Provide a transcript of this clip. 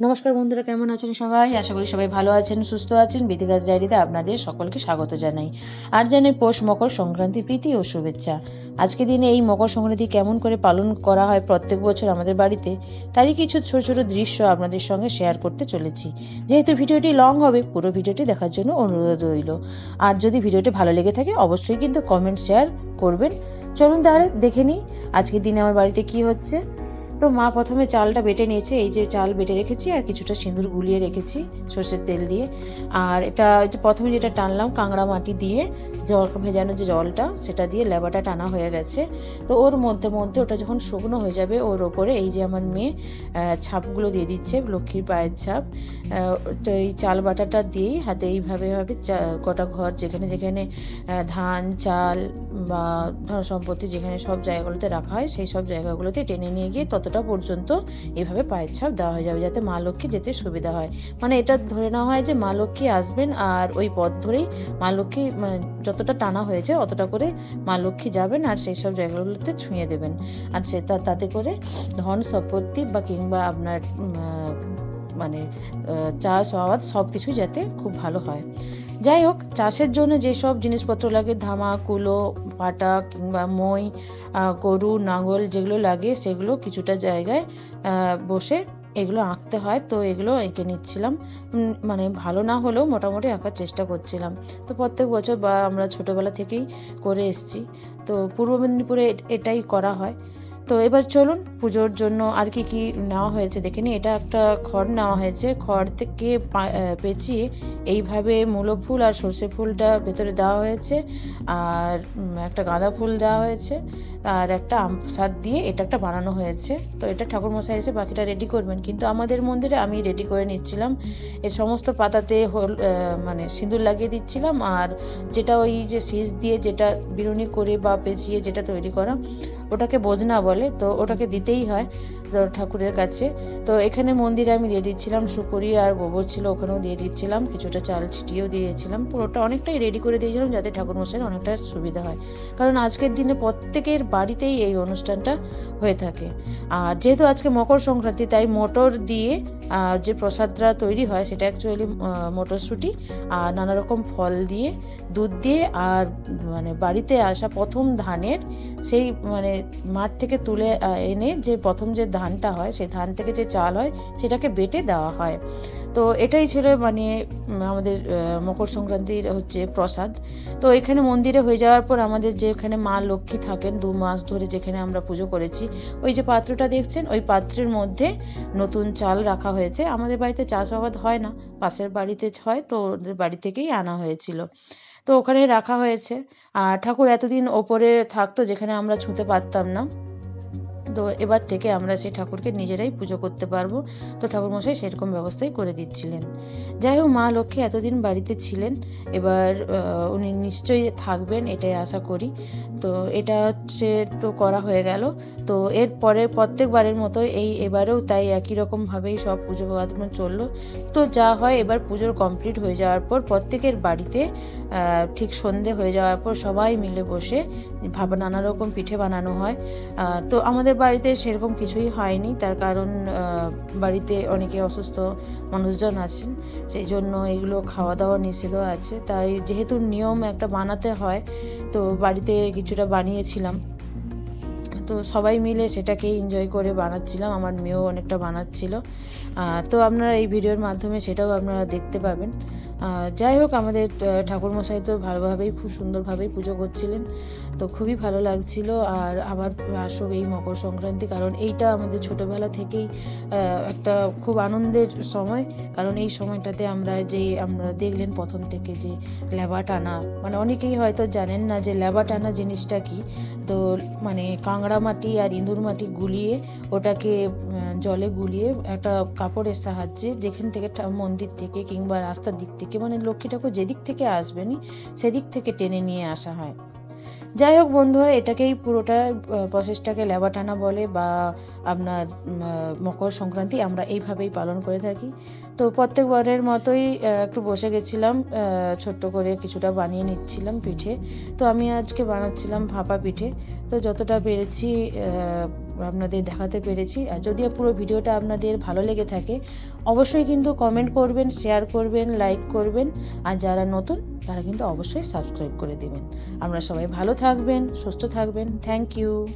নমস্কার বন্ধুরা, কেমন আছেন সবাই? আশা করি সবাই ভালো আছেন, সুস্থ আছেন। বিধিগাছ ডায়েরিতে আপনাদের সকলকে স্বাগত জানাই। আর জানাই পৌষ মকর সংক্রান্তি প্রীতি ও শুভেচ্ছা। আজকে দিনে এই মকর সংক্রান্তি কেমন করে পালন করা হয় প্রত্যেক বছর আমাদের বাড়িতে, তারই কিছু ছোট ছোট দৃশ্য আপনাদের সঙ্গে শেয়ার করতে চলেছি। যেহেতু ভিডিওটি লং হবে, পুরো ভিডিওটি দেখার জন্য অনুরোধ রইল। আর যদি ভিডিওটি ভালো লেগে থাকে, অবশ্যই কিন্তু কমেন্ট শেয়ার করবেন। চলুন তাহলে দেখে নিই, আজকের দিনে আমার বাড়িতে কি হচ্ছে। তো মা প্রথমে চালটা বেটে নিয়েছে, এই যে চাল বেটে রেখেছি আর কিছুটা সিঁদুর গুলিয়ে রেখেছি সর্ষের তেল দিয়ে। আর এটা প্রথমে যেটা টানলাম কাংড়া মাটি দিয়ে, জল ভেজানো যে জলটা, সেটা দিয়ে লেবাটা টানা হয়ে গেছে। তো ওর মধ্যে মধ্যে ওটা যখন শুকনো হয়ে যাবে, ওর ওপরে এই যে আমার মেয়ে ছাপগুলো দিয়ে দিচ্ছে, লক্ষ্মীর পায়ের ছাপ তো এই চাল বাটাটা দিয়েই হাতে এইভাবে ভাবে গোটা ঘর যেখানে যেখানে ধান, চাল বা ধন সম্পত্তি যেখানে সব জায়গাগুলোতে রাখা হয়, সেই সব জায়গাগুলোতে টেনে নিয়ে গিয়ে ততটা পর্যন্ত এভাবে পায়ের ছাপ দেওয়া হয়ে যাবে যাতে মা লক্ষ্মী যেতে সুবিধা হয়। মানে এটা ধরে নেওয়া হয় যে মা লক্ষ্মী আসবেন আর ওই পথ ধরেই মা লক্ষ্মী মানে যতটা টানা হয়েছে অতটা করে মা লক্ষ্মী যাবেন আর সেই সব জায়গাগুলোতে ছুঁয়ে দেবেন। আর সেটা, তাতে করে ধন সম্পত্তি বা কিংবা আপনার মানে চাষ আবাদ সব কিছুই যাতে খুব ভালো হয়। যাই হোক চাষের জন্য যেসব জিনিসপত্র লাগে, ধামা, কুলো পাটা কিংবা মই গরু নাঙল যেগুলো লাগে, সেগুলো কিছুটা জায়গায় বসে এগুলো আঁকতে হয়। তো এগুলো এঁকে নিচ্ছিলাম। মানে ভালো না হলেও মোটামুটি আঁকার চেষ্টা করছিলাম। তো প্রত্যেক বছর বা আমরা ছোটবেলা থেকেই করে এসেছি। তো পূর্ব মেদিনীপুরে এটাই করা হয়। তো এবার চলুন পুজোর জন্য আর কি কি নেওয়া হয়েছে দেখে নিই। এটা একটা খড় নেওয়া হয়েছে। খড় থেকে পেঁচিয়ে এইভাবে মূলো ফুল আর সর্ষে ফুলটা ভেতরে দেওয়া হয়েছে। আর একটা গাঁদা ফুল দেওয়া হয়েছে। আর একটা আম সার দিয়ে এটা একটা বানানো হয়েছে। তো এটা ঠাকুর মশাই এসে বাকিটা রেডি করবেন। কিন্তু আমাদের মন্দিরে আমি রেডি করে নিচ্ছিলাম। এর সমস্ত পাতাতে হল মানে সিঁদুর লাগিয়ে দিচ্ছিলাম। আর যেটা ওই যে শীষ দিয়ে যেটা বিরুনি করে বা পেঁচিয়ে যেটা তৈরি করা ওটাকে বোঝনা বলে, তো ওটাকে দিতেই হয় ঠাকুরের কাছে। তো এখানে মন্দিরে আমি দিয়ে দিচ্ছিলাম, সুপুরি আর গোবর ছিল ওখানেও দিয়ে দিচ্ছিলাম, কিছুটা চাল ছিটিয়েও দিয়েছিলাম। পুরোটা অনেকটাই রেডি করে দিয়েছিলাম যাতে ঠাকুর মশাইয়ের অনেকটা সুবিধা হয়। কারণ আজকের দিনে প্রত্যেকের বাড়িতেই এই অনুষ্ঠানটা হয়ে থাকে। আর যেহেতু আজকে মকর সংক্রান্তি, তাই মোটর দিয়ে যে প্রসাদটা তৈরি হয়, সেটা অ্যাকচুয়ালি মটরশুঁটি আর নানা রকম ফল দিয়ে দুধ দিয়ে আর মানে বাড়িতে আসা প্রথম ধানের সেই মানে মাঠ থেকে তুলে এনে যে প্রথম যে ধানটা হয়, সেই ধান থেকে যে চাল হয়, সেটাকে বেটে দেওয়া হয়। তো এটাই ছিল মানে আমাদের মকর সংক্রান্তির হচ্ছে প্রসাদ। তো এখানে মন্দিরে হয়ে যাওয়ার পর আমাদের যেখানে মা লক্ষ্মী থাকেন, দু মাস ধরে যেখানে আমরা পুজো করেছি, ওই যে পাত্রটা দেখছেন, ওই পাত্রের মধ্যে নতুন চাল রাখা হয়েছে। আমাদের বাড়িতে চাষাবাদ হয় না। পাশের বাড়িতে হয় তো ওদের বাড়ি থেকেই আনা হয়েছিল। তো ওখানে রাখা হয়েছে। আর ঠাকুর এতদিন ওপরে থাকতো যেখানে আমরা ছুঁতে পারতাম না। তো এবার থেকে আমরা সেই ঠাকুরকে নিজেরাই পুজো করতে পারব। তো ঠাকুরমশাই সেরকম ব্যবস্থাই করে দিচ্ছিলেন। যাই হোক, মা লক্ষ্মী এতদিন বাড়িতে ছিলেন, এবার উনি নিশ্চয়ই থাকবেন, এটাই আশা করি। তো এটা হচ্ছে তো করা হয়ে গেল। তো এর পরে প্রত্যেকবারের মতো এই এবারেও তাই একই রকমভাবেই সব পুজো চলল। তো যা হয়, এবার পুজোর কমপ্লিট হয়ে যাওয়ার পর প্রত্যেকের বাড়িতে ঠিক সন্ধে হয়ে যাওয়ার পর সবাই মিলে বসে ভাবা, নানা রকম পিঠে বানানো হয়। তো আমাদের বাড়িতে সেরকম কিছুই হয়নি। তার কারণ বাড়িতে অনেকে অসুস্থ মানুষজন আছেন, সেই জন্য এগুলো খাওয়া দাওয়া নিষেধ আছে। তাই যেহেতু নিয়ম একটা বানাতে হয়, তো বাড়িতে কিছুটা বানিয়েছিলাম। তো সবাই মিলে সেটাকে এনজয় করে বানাচ্ছিলাম। আমার মেয়েও অনেকটা বানাচ্ছিল। তো আপনারা এই ভিডিওর মাধ্যমে সেটাও আপনারা দেখতে পাবেন। যাই হোক, আমাদের ঠাকুরমশাই তো ভালোভাবেই খুব সুন্দরভাবেই পুজো করছিলেন। তো খুবই ভালো লাগছিল। আর আবার আসুক এই মকর সংক্রান্তি, কারণ এইটা আমাদের ছোটোবেলা থেকেই একটা খুব আনন্দের সময়। কারণ এই সময়টাতে আমরা যে, আমরা দেখলেন প্রথম থেকে যে লেবা টানা। মানে অনেকেই হয়তো জানেন না যে লেবা টানা জিনিসটা কি? তো মানে কাংড়া মাটি আর ইঁদুর মাটি গুলিয়ে ওটাকে জলে গুলিয়ে একটা কাপড়ের সাহায্যে যেখান থেকে মন্দির থেকে কিংবা রাস্তার দিক থেকে মানে লক্ষ্মী ঠাকুর যেদিক থেকে আসবেনি সেদিক থেকে টেনে নিয়ে আসা হয়। যাই হোক বন্ধুরা, এটাকেই পুরোটা প্রসেসটাকে ল্যাবাটানা বলে বা আপনার মকর সংক্রান্তি আমরা এইভাবেই পালন করে থাকি। তো প্রত্যেকবারের মতোই একটু বসে গেছিলাম ছোট্ট করে কিছুটা বানিয়ে নিচ্ছিলাম পিঠে। তো আমি আজকে বানাচ্ছিলাম ভাপা পিঠে। তো যতটা পেরেছি আপনাদের দেখাতে পেরেছি। আর যদি পুরো ভিডিওটা আপনাদের ভালো লেগে থাকে, অবশ্যই কিন্তু কমেন্ট করবেন শেয়ার করবেন লাইক করবেন। আর যারা নতুন, তারা কিন্তু অবশ্যই সাবস্ক্রাইব করে দেবেন। আমরা সবাই ভালো থাকবেন, সুস্থ থাকবেন। Thank you